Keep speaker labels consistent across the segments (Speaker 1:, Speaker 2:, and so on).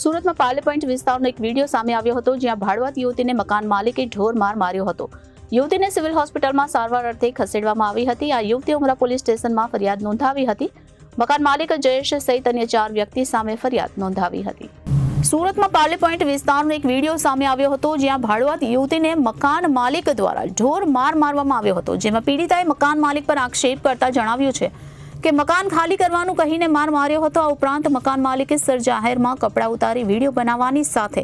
Speaker 1: સુરતમાં પાર્લે પોઈન્ટ વિસ્તારનો એક વીડિયો સામે આવ્યો હતો, જ્યાં ભાડવાત યુવતીને મકાન માલિકે ઢોર માર માર્યો હતો. યુવતીને સિવિલ હોસ્પિટલમાં સારવાર અર્થે ખસેડવામાં આવી હતી. આ યુવતી ઉમરા પોલીસ સ્ટેશનમાં ફરિયાદ નોંધાવી હતી. મકાન માલિક જયેશ સહિત અન્ય ચાર વ્યક્તિ સામે ફરિયાદ નોંધાવી હતી. સુરતમાં પાર્લે પોઈન્ટ વિસ્તારનો એક વીડિયો સામે આવ્યો હતો, જ્યાં ભાડુઆત યુવતીને મકાન માલિક દ્વારા ઢોર માર મારવામાં આવ્યો હતો. જેમાં પીડિતાએ મકાન માલિક પર આક્ષેપ કરતા જણાવ્યું છે કે મકાન ખાલી કરવાનું કહીને માર માર્યો હતો. આ ઉપરાંત મકાન માલિકે સર જાહેરમાં કપડાં ઉતારી વીડિયો બનાવવાની સાથે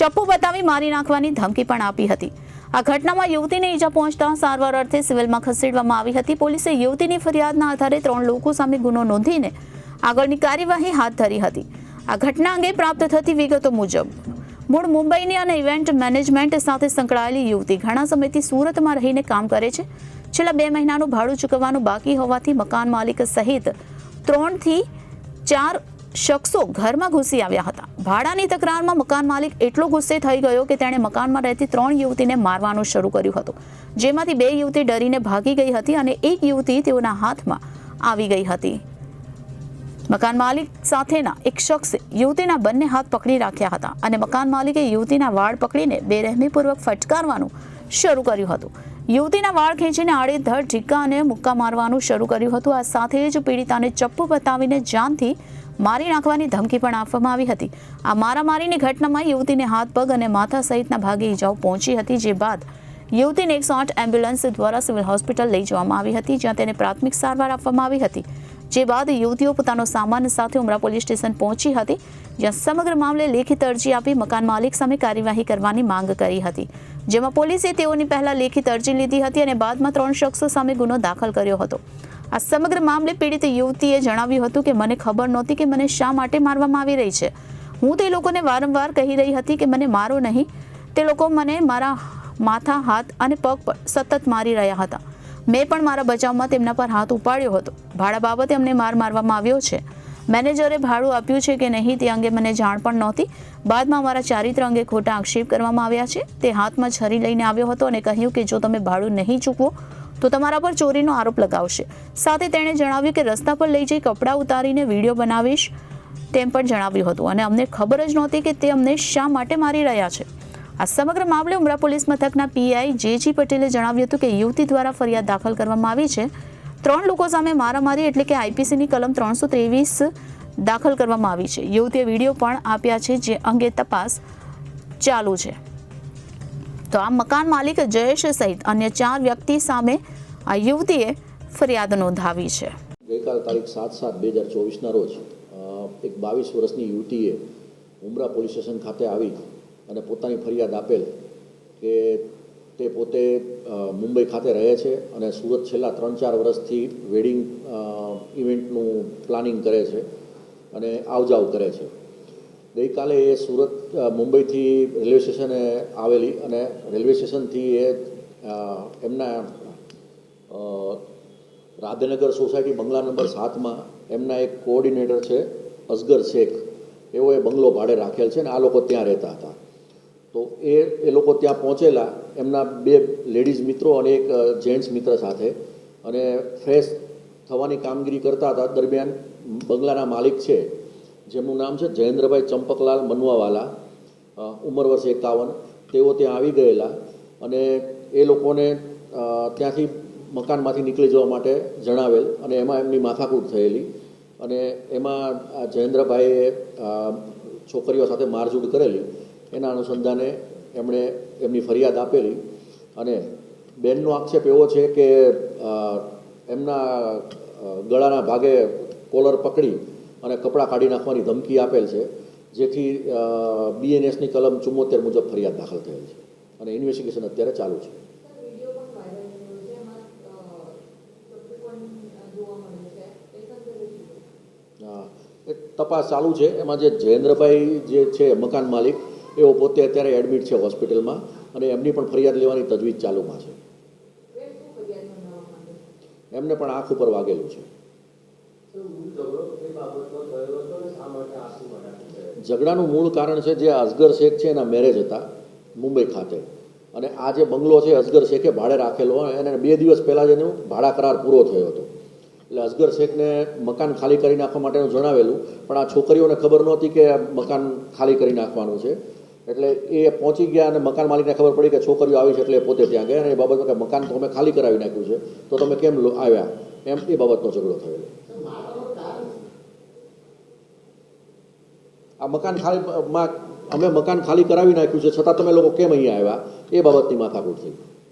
Speaker 1: ચપ્પુ બતાવી મારી નાખવાની ધમકી પણ આપી હતી. આ ઘટનામાં યુવતીને ઈજા પહોંચતા સારવાર અર્થે સિવિલમાં ખસેડવામાં આવી હતી. પોલીસે યુવતીની ફરિયાદના આધારે ત્રણ લોકો સામે ગુનો નોંધીને આગળની કાર્યવાહી હાથ ધરી હતી. આ ઘટના અંગે પ્રાપ્ત થતી વિગતો મુજબ મૂળ મુંબઈની અને ઇવેન્ટ મેનેજમેન્ટ સાથે સંકળાયેલી યુવતી ઘણા સમયથી સુરતમાં રહીને કામ કરે છે. છેલ્લા બે મહિનાનું ભાડું ચૂકવવાનું બાકી હોવાથી મકાન માલિક સહિત ત્રણથી ચાર શખ્સો ઘરમાં ઘૂસી આવ્યા હતા. ભાડાની તકરારમાં મકાન માલિક એટલો ગુસ્સે થઈ ગયો કે તેણે મકાનમાં રહેતી ત્રણ યુવતીને મારવાનું શરૂ કર્યું હતું. જેમાંથી બે યુવતી ડરીને ભાગી ગઈ હતી અને એક યુવતી તેઓના હાથમાં આવી ગઈ હતી. મકાન માલિક સાથેના એક શખ્સે યુવતીના બંને હાથ પકડી રાખ્યા હતા અને મકાન માલિકે યુવતીના વાળ પકડીને બેરહેમીપૂર્વક ફટકારવાનું શરૂ કર્યું હતું. યુવતીના વાળ ખેંચીને આડેધડ ઢીક્કા અને મુક્કા મારવાનું શરૂ કર્યું હતું. આ સાથે જ પીડિતાને ચપ્પુ બતાવીને જાનથી મારી નાખવાની ધમકી પણ આપવામાં આવી હતી. આ મારામારીની ઘટનામાં યુવતીને હાથ, પગ અને માથા સહિતના ભાગે ઈજાઓ પહોંચી હતી, જે બાદ યુવતીને એકસો આઠ એમ્બ્યુલન્સ દ્વારા સિવિલ હોસ્પિટલ લઈ જવામાં આવી હતી, જ્યાં તેને પ્રાથમિક સારવાર આપવામાં આવી હતી. જે બાદ યુવતીઓ પોતાનો સામાન સાથે ઉમરા પોલીસ સ્ટેશન પહોંચી હતી, જ્યાં સમગ્ર મામલે લેખિત અરજી આપી મકાન માલિક સામે કાર્યવાહી કરવાની માંગ કરી હતી. જેમાં પોલીસે તેઓની પહેલા લેખિત અરજી લીધી હતી અને બાદમાં ત્રણ શખ્સો સામે ગુનો દાખલ કર્યો હતો. આ સમગ્ર મામલે પીડિત યુવતીએ જણાવ્યું હતું કે, મને ખબર નહોતી કે મને શા માટે મારવામાં આવી રહી છે. હું તે લોકોને વારંવાર કહી રહી હતી કે, મને મારો નહીં. તે લોકો મને મારા માથા, હાથ અને પગ પર સતત મારી રહ્યા હતા. મેં પણ મારા બચાવમાં તેમના પર હાથ ઉપાડ્યો હતો. ભાડા બાબતે અમને માર મારવામાં આવ્યો છે. મેનેજરે ભાડું આપ્યું છે કે નહીં તે અંગે મને જાણ પણ નહોતી. બાદમાં મારા ચારિત્ર અંગે ખોટા આક્ષેપ કરવામાં આવ્યા છે. તે હાથમાં છરી લઈને આવ્યો હતો અને કહ્યું કે જો તમે ભાડું નહીં ચૂકવો, તો તમારા પર ચોરીનો આરોપ લગાવશે. સાથે તેણે જણાવ્યું કે રસ્તા પર લઈ જઈ કપડાં ઉતારીને વીડિયો બનાવીશ તેમ પણ જણાવ્યું હતું અને અમને ખબર જ નહોતી કે તે અમને શા માટે મારી રહ્યા છે. આ સમગ્ર મામલે ઉમરા પોલીસ મથકના પીઆઈ જેજી પટેલે જણાવ્યું હતું કે યુવતી દ્વારા ફરિયાદ દાખલ કરવામાં આવી છે. ત્રણ લોકો સામે મારામારી એટલે કે આઈપીસીની કલમ ત્રણસો ત્રેવીસ દાખલ કરવામાં આવી છે. યુવતીએ વીડિયો પણ આપ્યા છે જે અંગે તપાસ ચાલુ છે. તો આ મકાન માલિક જયેશ સહિત અન્ય ચાર વ્યક્તિ સામે આ યુવતીએ ફરિયાદ નોંધાવી છે.
Speaker 2: ગઈકાલ તારીખ સાત સાત બે હજાર ચોવીસના રોજ એક બાવીસ વર્ષની યુવતીએ ઉમરા પોલીસ સ્ટેશન ખાતે આવી અને પોતાની ફરિયાદ આપેલ કે તે પોતે મુંબઈ ખાતે રહે છે અને સુરત છેલ્લા ત્રણ ચાર વર્ષથી વેડિંગ ઇવેન્ટનું પ્લાનિંગ કરે છે અને આવજાવ કરે છે. ગઈકાલે એ સુરત મુંબઈથી રેલવે સ્ટેશને આવેલી અને રેલવે સ્ટેશનથી એ એમના રાધનગર સોસાયટી બંગલા નંબર સાતમાં એમના એક કોઓર્ડિનેટર છે અસગર શેખ. એવો એ બંગલો ભાડે રાખેલ છે અને આ લોકો ત્યાં રહેતા હતા. તો એ એ લોકો ત્યાં પહોંચેલા. એમના બે લેડીઝ મિત્રો અને એક જેન્ટ્સ મિત્ર સાથે. અને ફ્રેશ થવાની કામગીરી કરતા હતા. દરમિયાન બંગલાના માલિક છે, જેમનું નામ છે જયેન્દ્રભાઈ ચંપકલાલ મનવાવાલા ઉંમર વર્ષ એકાવન. તેઓ ત્યાં આવી ગયેલા અને એ લોકોને ત્યાંથી મકાનમાંથી નીકળી જવા માટે જણાવેલ અને એમાં એમની માથાકૂટ થયેલી. અને એમાં જયેન્દ્રભાઈએ છોકરીઓ સાથે મારઝૂડ કરેલી. એના અનુસંધાને એમણે એમની ફરિયાદ આપેલી. અને બેનનો આક્ષેપ એવો છે કે એમના ગળાના ભાગે કોલર પકડી અને કપડાં કાઢી નાખવાની ધમકી આપેલ છે, જેથી બીએનએસની કલમ ચુમ્મોતેર મુજબ ફરિયાદ દાખલ થયેલ છે. અને ઇન્વેસ્ટિગેશન અત્યારે ચાલુ છે. તપાસ ચાલુ છે. એમાં જે જયેન્દ્રભાઈ જે છે, મકાન માલિક એઓ પોતે અત્યારે એડમિટ છે હોસ્પિટલમાં અને એમની પણ ફરિયાદ લેવાની તજવીજ ચાલુમાં છે. એમને પણ આંખ ઉપર વાગેલું છે. ઝઘડાનું મૂળ કારણ છે જે અસગર શેખ છે એના મેરેજ હતા, મુંબઈ ખાતે. અને આ જે બંગલો છે અસગર શેખે ભાડે રાખેલો એને બે દિવસ પહેલાં જ એનો ભાડા કરાર પૂરો થયો હતો. એટલે અસગર શેખને મકાન ખાલી કરી નાખવા માટેનું જણાવેલું, પણ આ છોકરીઓને ખબર નહોતી કે મકાન ખાલી કરી નાખવાનું છે. એટલે એ પહોંચી ગયા અને મકાન માલિકને ખબર પડી કે છોકરીઓ આવી છે એટલે પોતે ત્યાં ગયા અને એ બાબતમાં કે મકાન તો અમે ખાલી કરાવી નાખ્યું છે, તો તમે કેમ આવ્યા? એમ એ બાબતનો ઝઘડો થયેલો. આ મકાન ખાલી અમે મકાન ખાલી કરાવી નાખ્યું છે, છતાં તમે લોકો કેમ અહીંયા આવ્યા? એ બાબતની માથાકૂટ થઈ.